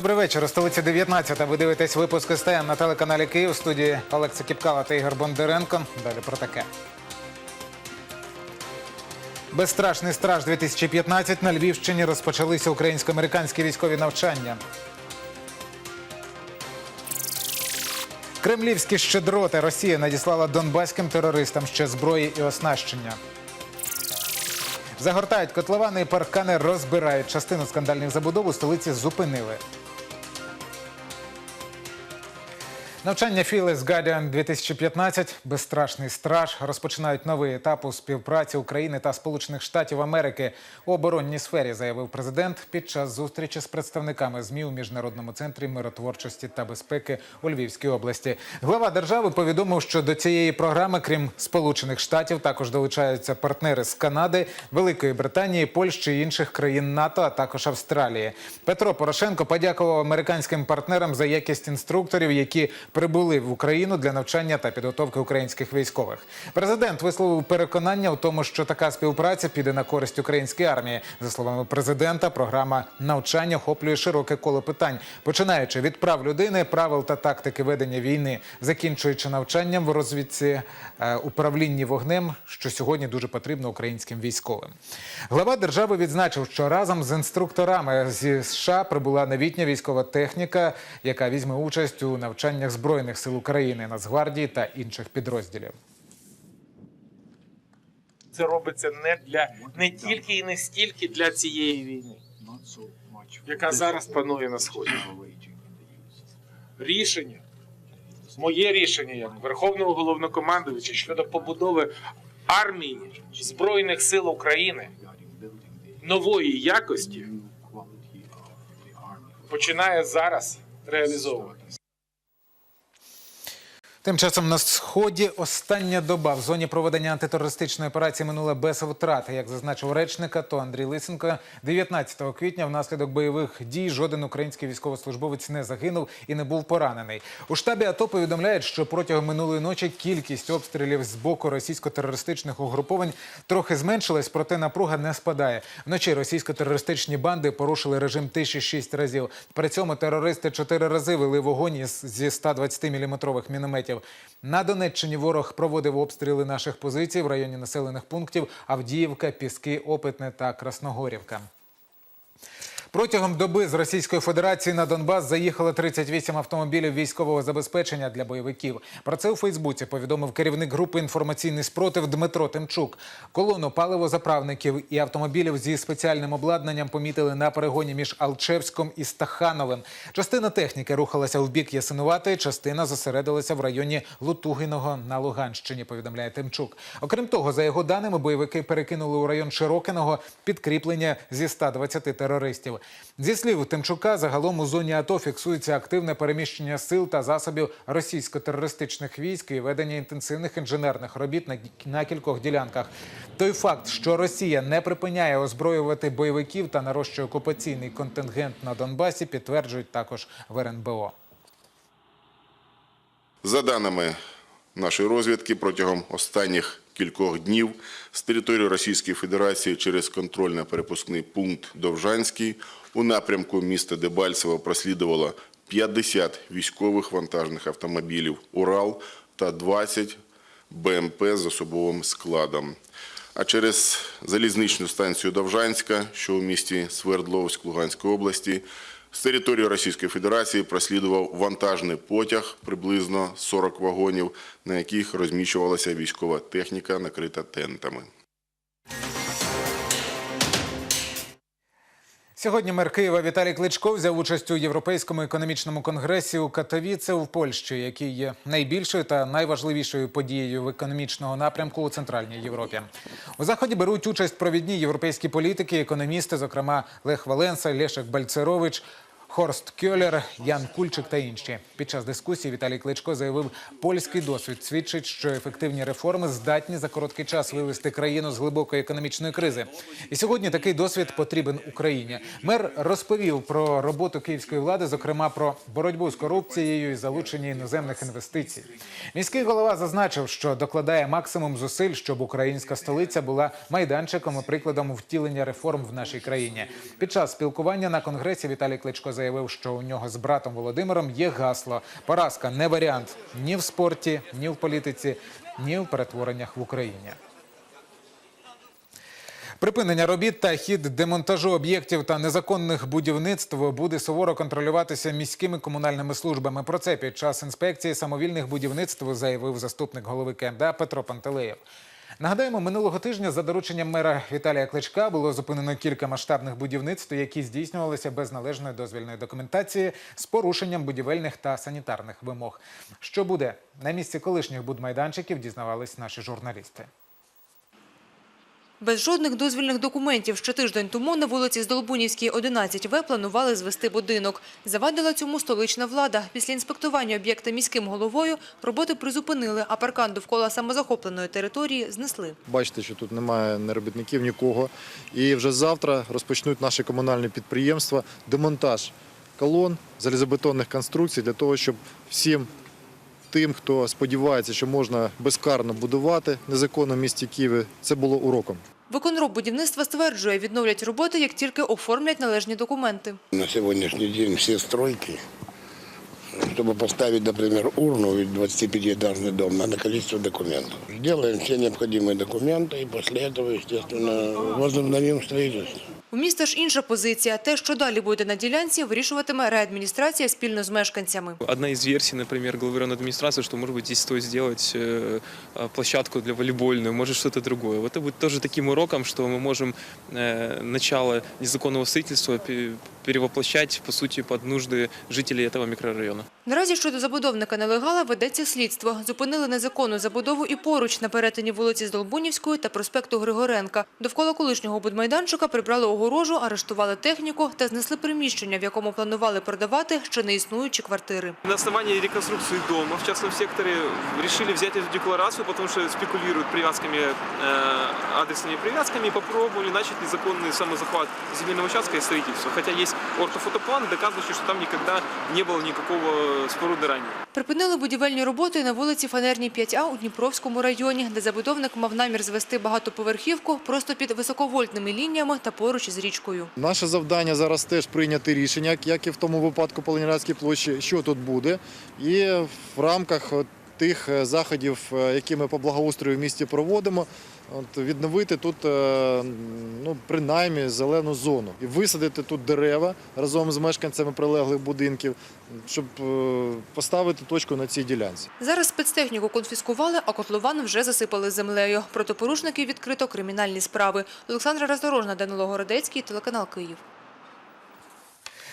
Добрий вечір. У столиці 19. Ви дивитесь випуск СТН на телеканалі Київ. Студії Олекса Кіпкала та Ігор Бондаренко. Далі про таке. Безстрашний страж 2015 на Львівщині розпочалися українсько-американські військові навчання. Кремлівські щедроти Росія надіслала донбаським терористам ще зброї і оснащення. Загортають котловани і розбирають. Частину скандальних забудов у столиці зупинили. Навчання Phyllis Guardian 2015 «Безстрашний страж» розпочинають новий етап у співпраці України та Сполучених Штатів Америки у оборонній сфері, заявив президент під час зустрічі з представниками ЗМІ у міжнародному центрі миротворчості та безпеки у Львівській області. Глава держави повідомив, що до цієї програми, крім Сполучених Штатів, також долучаються партнери з Канади, Великої Британії, Польщі і інших країн НАТО, а також Австралії. Петро Порошенко подякував американським партнерам за якість інструкторів, які прибули в Україну для навчання та підготовки українських військових. Президент висловив переконання у тому, що така співпраця піде на користь української армії. За словами президента, програма навчання охоплює широке коло питань, починаючи від прав людини, правил та тактики ведення війни, закінчуючи навчанням в розвідці е, управлінні вогнем, що сьогодні дуже потрібно українським військовим. Глава держави відзначив, що разом з інструкторами зі США прибула новітня військова техніка, яка візьме участь у навчаннях збройних сил України, Нацгвардії та інших підрозділів. це робиться не для не тільки і не стільки для цієї війни, яка зараз панує на сході. Рішення, моє рішення як Верховного головнокомандувача щодо побудови армії Збройних сил України нової якості починає зараз реалізовуватися. Тим часом на сході остання доба в зоні проведення антитерористичної операції минула без втрат. Як зазначив речник АТО Андрій Лисенко, 19 квітня внаслідок бойових дій жоден український військовослужбовець не загинув і не був поранений. У штабі АТО повідомляють, що протягом минулої ночі кількість обстрілів з боку російсько-терористичних угруповань трохи зменшилась, проте напруга не спадає. Вночі російсько-терористичні банди порушили режим тиші шість разів. При цьому терористи чотири рази вели вогонь зі 120-мм мінометів. На Донеччині ворог проводив обстріли наших позицій в районі населених пунктів Авдіївка, Піски, Опитне та Красногорівка. Протягом доби з Російської Федерації на Донбас заїхало 38 автомобілів військового забезпечення для бойовиків. Про це у Фейсбуці повідомив керівник групи інформаційний спротив Дмитро Тимчук. Колону паливозаправників і автомобілів зі спеціальним обладнанням помітили на перегоні між Алчевськом і Стахановим. Частина техніки рухалася в бік Ясинуватої, частина зосередилася в районі Лутугиного на Луганщині. Повідомляє Тимчук. Окрім того, за його даними, бойовики перекинули у район Широкиного підкріплення зі 120 терористів. Зі слів Тимчука, загалом у зоні АТО фіксується активне переміщення сил та засобів російсько-терористичних військ і ведення інтенсивних інженерних робіт на, кількох ділянках. Той факт, що Росія не припиняє озброювати бойовиків та нарощує окупаційний контингент на Донбасі, підтверджують також в РНБО. За даними нашої розвідки, протягом останніх кількох днів з території Російської Федерації через контрольно-перепускний пункт Довжанський у напрямку міста Дебальцево прослідувало 50 військових вантажних автомобілів «Урал» та 20 БМП з особовим складом. А через залізничну станцію Довжанська, що у місті Свердловськ Луганської області, з території Російської Федерації прослідував вантажний потяг приблизно 40 вагонів, на яких розміщувалася військова техніка, накрита тентами. Сьогодні мер Києва Віталій Кличко взяв участь у Європейському економічному конгресі у Катовіце в Польщі, який є найбільшою та найважливішою подією в економічного напрямку у Центральній Європі. У заході беруть участь провідні європейські політики, економісти, зокрема Лех Валенса, Лешек Бальцерович. Хорст Кьолер, Ян Кульчик та інші. Під час дискусії Віталій Кличко заявив, польський досвід свідчить, що ефективні реформи здатні за короткий час вивести країну з глибокої економічної кризи. І сьогодні такий досвід потрібен Україні. Мер розповів про роботу київської влади, зокрема про боротьбу з корупцією і залучення іноземних інвестицій. Міський голова зазначив, що докладає максимум зусиль, щоб українська столиця була майданчиком і прикладом втілення реформ в нашій країні. Під час спілкування на конгресі Віталій Кличко заявив, що у нього з братом Володимиром є гасло. Поразка не варіант ні в спорті, ні в політиці, ні в перетвореннях в Україні. Припинення робіт та хід демонтажу об'єктів та незаконних будівництв буде суворо контролюватися міськими комунальними службами. Про це під час інспекції самовільних будівництв заявив заступник голови КМДА Петро Пантелеєв. Нагадаємо, минулого тижня за дорученням мера Віталія Кличка було зупинено кілька масштабних будівництв, які здійснювалися без належної дозвільної документації з порушенням будівельних та санітарних вимог. Що буде на місці колишніх будмайданчиків, дізнавались наші журналісти. Без жодних дозвільних документів ще тиждень тому на вулиці Здолбунівській, 11В планували звести будинок. Завадила цьому столична влада. Після інспектування об'єкта міським головою роботи призупинили, а паркан довкола самозахопленої території знесли. Бачите, що тут немає ні робітників, нікого. І вже завтра розпочнуть наші комунальні підприємства демонтаж колон, залізобетонних конструкцій для того, щоб всім тим, хто сподівається, що можна безкарно будувати незаконно в місті Києві, це було уроком. Виконроб будівництва стверджує, відновлять роботи, як тільки оформлять належні документи. На сегодняшний день все стройки, чтобы поставить, например, урну или 25-этажный дом, надо количество документов. Сделаем все необходимые документы и после этого, естественно, возобновим строительство. У міста ж інша позиція. Те, що далі буде на ділянці, вирішуватиме реадміністрація спільно з мешканцями. Одна из версий, например, главы районной администрации, что, может быть, здесь стоит сделать э, э, площадку для волейбольную, может, что-то другое. Вот Это будет тоже таким уроком, что мы можем э, начало незаконного строительства пе- перевоплощать, по сути, под нужды жителей этого микрорайона. Наразі щодо забудовника нелегала ведеться слідство. Зупинили незаконну забудову і поруч на перетині вулиці Здолбунівської та проспекту Григоренка. Довкола колишнього будмайданчика прибрали огорожу, арештували техніку та знесли приміщення, в якому планували продавати ще не існуючі квартири. На основании реконструкции дома в частном секторе решили взять эту декларацию, потому что спекулируют привязками, э, адресными привязками, и попробовали начать незаконный самозахват земельного участка и строительство. Хотя есть ортофотоплан, доказывающий, что там никогда не было никакого споруды ранее. Припинили будівельні роботи на вулиці Фанерній 5А у Дніпровському районі, де забудовник мав намір звести багатоповерхівку просто під високовольтними лініями та поруч з річкою. Наше завдання зараз теж прийняти рішення, як і в тому випадку по Ленінградській площі, що тут буде. І в рамках от тих е, заходів, е, які ми по благоустрою в місті проводимо, от, відновити тут е, ну, принаймні зелену зону і висадити тут дерева разом з мешканцями прилеглих будинків, щоб поставити точку на цій ділянці. Зараз спецтехніку конфіскували, а котлован вже засипали землею. Проти порушників відкрито кримінальні справи. Олександра Роздорожна, Данило Городецький, телеканал Київ.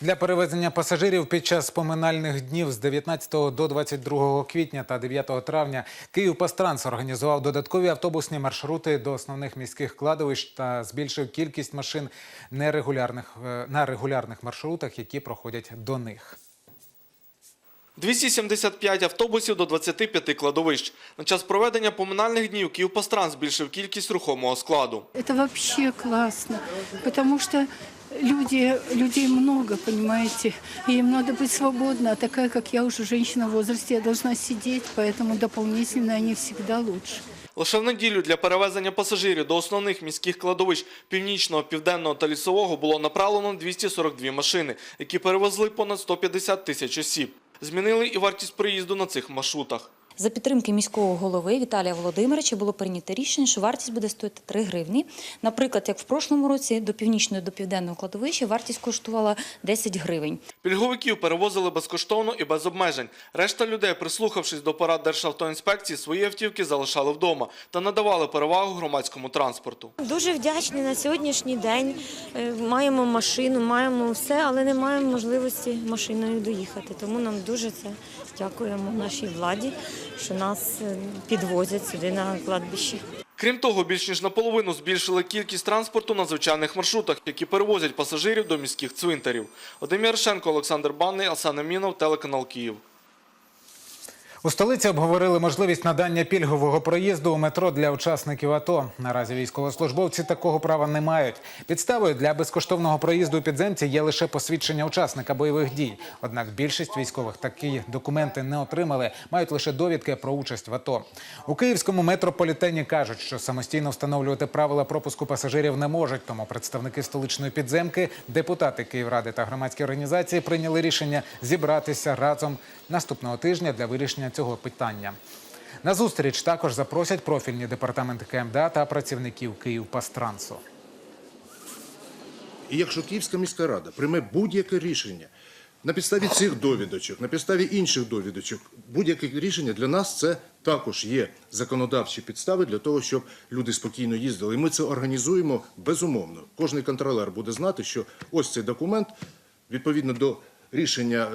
Для перевезення пасажирів під час поминальних днів з 19 до 22 квітня та 9 травня Київпастранс організував додаткові автобусні маршрути до основних міських кладовищ та збільшив кількість машин нерегулярних, е, на регулярних маршрутах, які проходять до них. 275 автобусів до 25 кладовищ. На час проведення поминальних днів Київпастран збільшив кількість рухомого складу. Это вообще классно, потому что люди, людей много, понимаете, и им надо быть свободно, а такая, как я, уже женщина в возрасте, я должна сидеть, поэтому дополнительно они всегда лучше. Лише в неділю для перевезення пасажирів до основних міських кладовищ північного, південного та лісового було направлено 242 машини, які перевезли понад 150 тисяч осіб. Змінили і вартість проїзду на цих маршрутах. За підтримки міського голови Віталія Володимировича було прийнято рішення, що вартість буде стоїти 3 гривні. Наприклад, як в прошлому році до північної до південного кладовища вартість коштувала 10 гривень. Пільговиків перевозили безкоштовно і без обмежень. Решта людей, прислухавшись до порад Державтоінспекції, свої автівки залишали вдома та надавали перевагу громадському транспорту. Дуже вдячні на сьогоднішній день. Е, Маємо машину, маємо все, але не маємо можливості машиною доїхати. Тому нам дуже це дякуємо нашій владі, що нас е, підвозять сюди на кладбище. Крім того, більш ніж наполовину збільшили кількість транспорту на звичайних маршрутах, які перевозять пасажирів до міських цвинтарів. Вадим Шенко, Олександр Банний, Асана Мінов, телеканал Київ. У столиці обговорили можливість надання пільгового проїзду у метро для учасників АТО. Наразі військовослужбовці такого права не мають. Підставою для безкоштовного проїзду у підземці є лише посвідчення учасника бойових дій. Однак більшість військових такі документи не отримали, мають лише довідки про участь в АТО. У київському метрополітені кажуть, що самостійно встановлювати правила пропуску пасажирів не можуть. Тому представники столичної підземки, депутати Київради та громадські організації прийняли рішення зібратися разом наступного тижня для вирішення цього питання. На зустріч також запросять профільні департаменти КМДА та працівників Київпастрансу. І якщо Київська міська рада прийме будь-яке рішення на підставі цих довідочок, на підставі інших довідочок, будь-яке рішення для нас це також є законодавчі підстави для того, щоб люди спокійно їздили. І ми це організуємо безумовно. Кожний контролер буде знати, що ось цей документ відповідно до рішення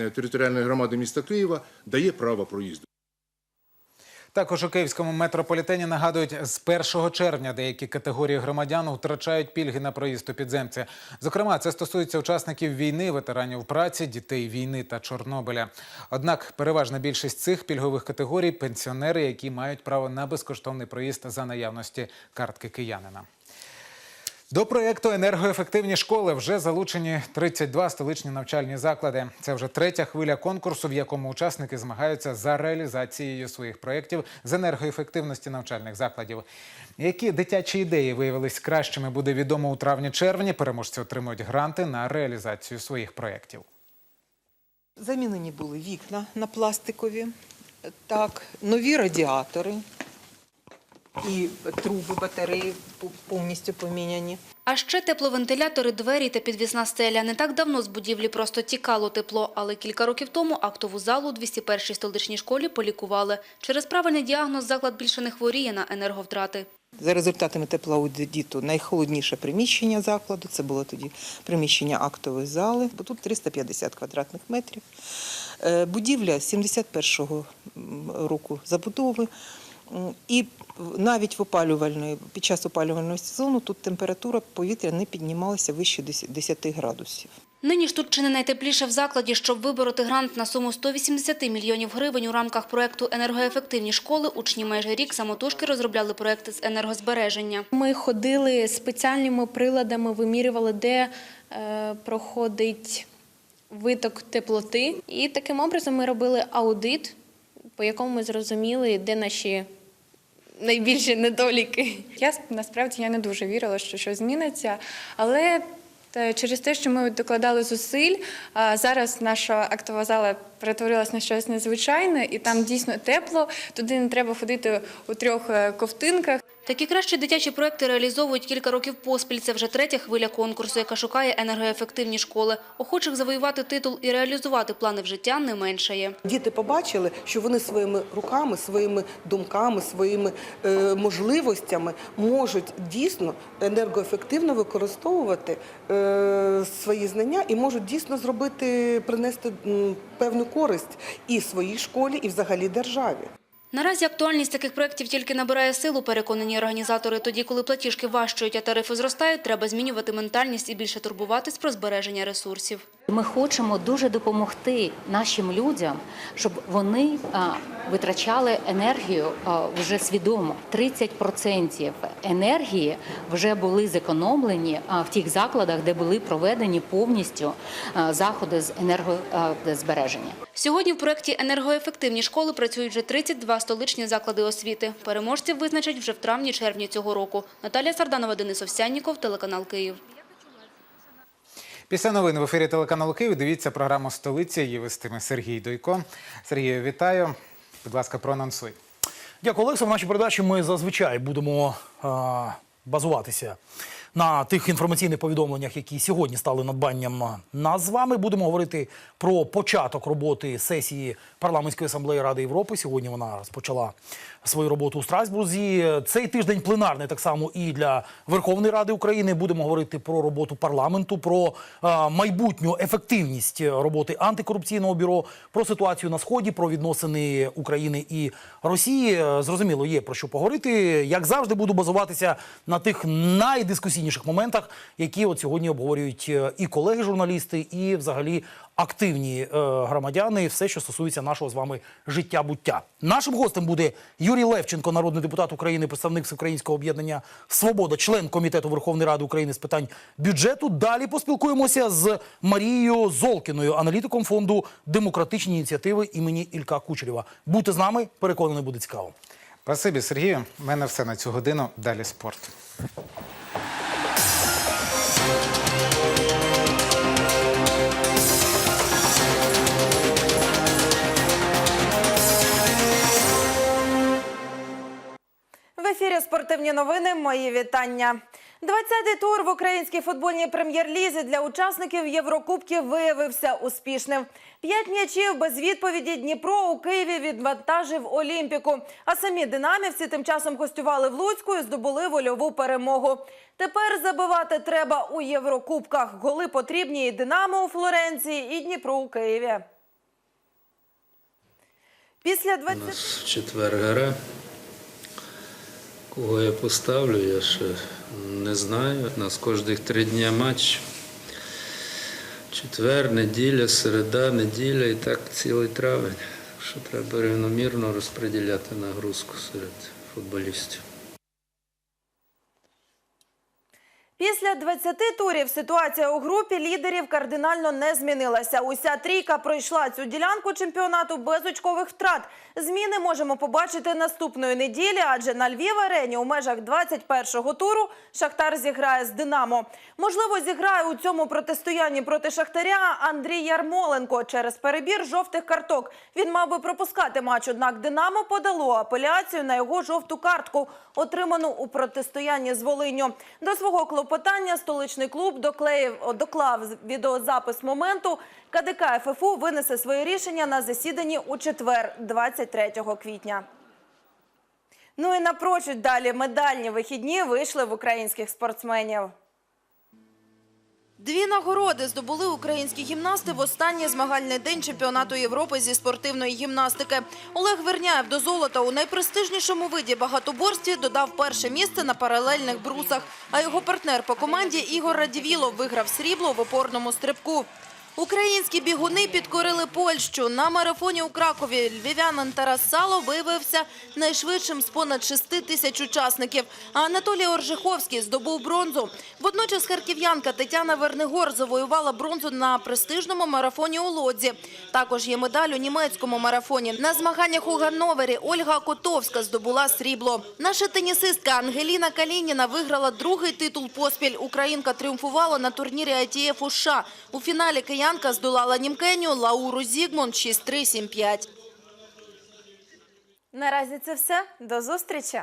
е, територіальної громади міста Києва дає право проїзду. Також у київському метрополітені нагадують, з 1 червня деякі категорії громадян втрачають пільги на проїзд у підземці. Зокрема, це стосується учасників війни, ветеранів праці, дітей війни та Чорнобиля. Однак переважна більшість цих пільгових категорій пенсіонери, які мають право на безкоштовний проїзд за наявності картки киянина. До проєкту енергоефективні школи вже залучені 32 столичні навчальні заклади. Це вже третя хвиля конкурсу, в якому учасники змагаються за реалізацією своїх проєктів з енергоефективності навчальних закладів. Які дитячі ідеї виявились кращими, буде відомо у травні-червні. Переможці отримують гранти на реалізацію своїх проєктів. Замінені були вікна на пластикові, так, нові радіатори і труби батареї повністю поміняні. А ще тепловентилятори, двері та підвісна стеля. Не так давно з будівлі просто тікало тепло, але кілька років тому актову залу у 201-й столичній школі полікували. Через правильний діагноз заклад більше не хворіє на енерговтрати. За результатами теплоаудиту найхолодніше приміщення закладу, це було тоді приміщення актової зали, бо тут 350 квадратних метрів. Е, Будівля 71-го року забудови. І навіть в опалювальної, під час опалювального сезону тут температура повітря не піднімалася вище 10 градусів. Нині ж тут чи не найтепліше в закладі, щоб вибороти грант на суму 180 мільйонів гривень у рамках проекту «Енергоефективні школи» учні майже рік самотужки розробляли проекти з енергозбереження. Ми ходили спеціальними приладами, вимірювали, де е, проходить виток теплоти. І таким образом ми робили аудит, по якому ми зрозуміли, де наші найбільші недоліки. Я насправді я не дуже вірила, що щось зміниться, але через те, що ми докладали зусиль, зараз наша актова зала перетворилась на щось незвичайне, і там дійсно тепло. Туди не треба ходити у трьох е, ковтинках. Такі кращі дитячі проекти реалізовують кілька років поспіль. Це вже третя хвиля конкурсу, яка шукає енергоефективні школи. Охочих завоювати титул і реалізувати плани в життя не меншає. Діти побачили, що вони своїми руками, своїми думками, своїми е, можливостями можуть дійсно енергоефективно використовувати е, свої знання і можуть дійсно зробити, принести м, певну користь і своїй школі, і взагалі державі. Наразі актуальність таких проєктів тільки набирає силу, переконані організатори. Тоді, коли платіжки важчують, а тарифи зростають, треба змінювати ментальність і більше турбуватись про збереження ресурсів. Ми хочемо дуже допомогти нашим людям, щоб вони витрачали енергію вже свідомо. 30% енергії вже були зекономлені в тих закладах, де були проведені повністю заходи з енергозбереження. Сьогодні в проєкті «Енергоефективні школи» працюють вже 32 столичні заклади освіти. Переможців визначать вже в травні-червні цього року. Наталія Сарданова, Денис Овсянніков, телеканал «Київ». Після новин в ефірі телеканалу Київ дивіться програму «Столиця». Її вестиме Сергій Дойко. Сергію, вітаю. Будь ласка, проанонсуй. Дякую, Олекса. В нашій передачі ми зазвичай будемо а, базуватися на тих інформаційних повідомленнях, які сьогодні стали надбанням нас з вами. Будемо говорити про початок роботи сесії парламентської асамблеї Ради Європи. Сьогодні вона розпочала свою роботу у Страсбурзі. Цей тиждень пленарний так само і для Верховної Ради України. Будемо говорити про роботу парламенту, про а, майбутню ефективність роботи антикорупційного бюро, про ситуацію на сході, про відносини України і Росії. Зрозуміло, є про що поговорити. Як завжди, буду базуватися на тих найдискусійніших найемоційніших моментах, які от сьогодні обговорюють е, і колеги-журналісти, і взагалі активні е, громадяни, все, що стосується нашого з вами життя-буття. Нашим гостем буде Юрій Левченко, народний депутат України, представник Всеукраїнського об'єднання Свобода, член комітету Верховної Ради України з питань бюджету. Далі поспілкуємося з Марією Золкіною, аналітиком фонду демократичні ініціативи імені Ілька Кучерєва. Будьте з нами, переконаний, буде цікаво. Спасибі, Сергію. У мене все на цю годину. Далі спорт. Ефірі спортивні новини. Мої вітання. 20-й тур в українській футбольній прем'єр-лізі для учасників Єврокубків виявився успішним. П'ять м'ячів без відповіді Дніпро у Києві відвантажив Олімпіку. А самі динамівці тим часом гостювали в Луцьку і здобули вольову перемогу. Тепер забивати треба у Єврокубках. Голи потрібні і Динамо у Флоренції, і Дніпро у Києві. Після 20... В четвер гра. Кого я поставлю, я ще не знаю. У нас кожних три дні матч. Четвер, неділя, середа, неділя і так цілий травень. Що треба рівномірно розподіляти нагрузку серед футболістів. Після 20 турів ситуація у групі лідерів кардинально не змінилася. Уся трійка пройшла цю ділянку чемпіонату без очкових втрат. Зміни можемо побачити наступної неділі, адже на Львів арені у межах 21-го туру Шахтар зіграє з Динамо. Можливо, зіграє у цьому протистоянні проти Шахтаря Андрій Ярмоленко через перебір жовтих карток. Він мав би пропускати матч, однак Динамо подало апеляцію на його жовту картку, отриману у протистоянні з Волиню. До свого клопотання столичний клуб доклеїв доклав відеозапис моменту. КДК ФФУ винесе своє рішення на засіданні у четвер, 23 квітня. Ну і напрочуд далі медальні вихідні вийшли в українських спортсменів. Дві нагороди здобули українські гімнасти в останній змагальний день чемпіонату Європи зі спортивної гімнастики. Олег Верняєв до золота у найпрестижнішому виді багатоборстві додав перше місце на паралельних брусах, а його партнер по команді Ігор Радівілов виграв срібло в опорному стрибку. Українські бігуни підкорили Польщу. На марафоні у Кракові львів'янин Тарас Сало виявився найшвидшим з понад 6 тисяч учасників. А Анатолій Оржиховський здобув бронзу. Водночас харків'янка Тетяна Вернигор завоювала бронзу на престижному марафоні у Лодзі. Також є медаль у німецькому марафоні. На змаганнях у Ганновері Ольга Котовська здобула срібло. Наша тенісистка Ангеліна Калініна виграла другий титул поспіль. Українка тріумфувала на турнірі ITF у США. У фіналі киянка здолала німкеню Лауру Зігмон 6-3-7-5. Наразі це все. До зустрічі!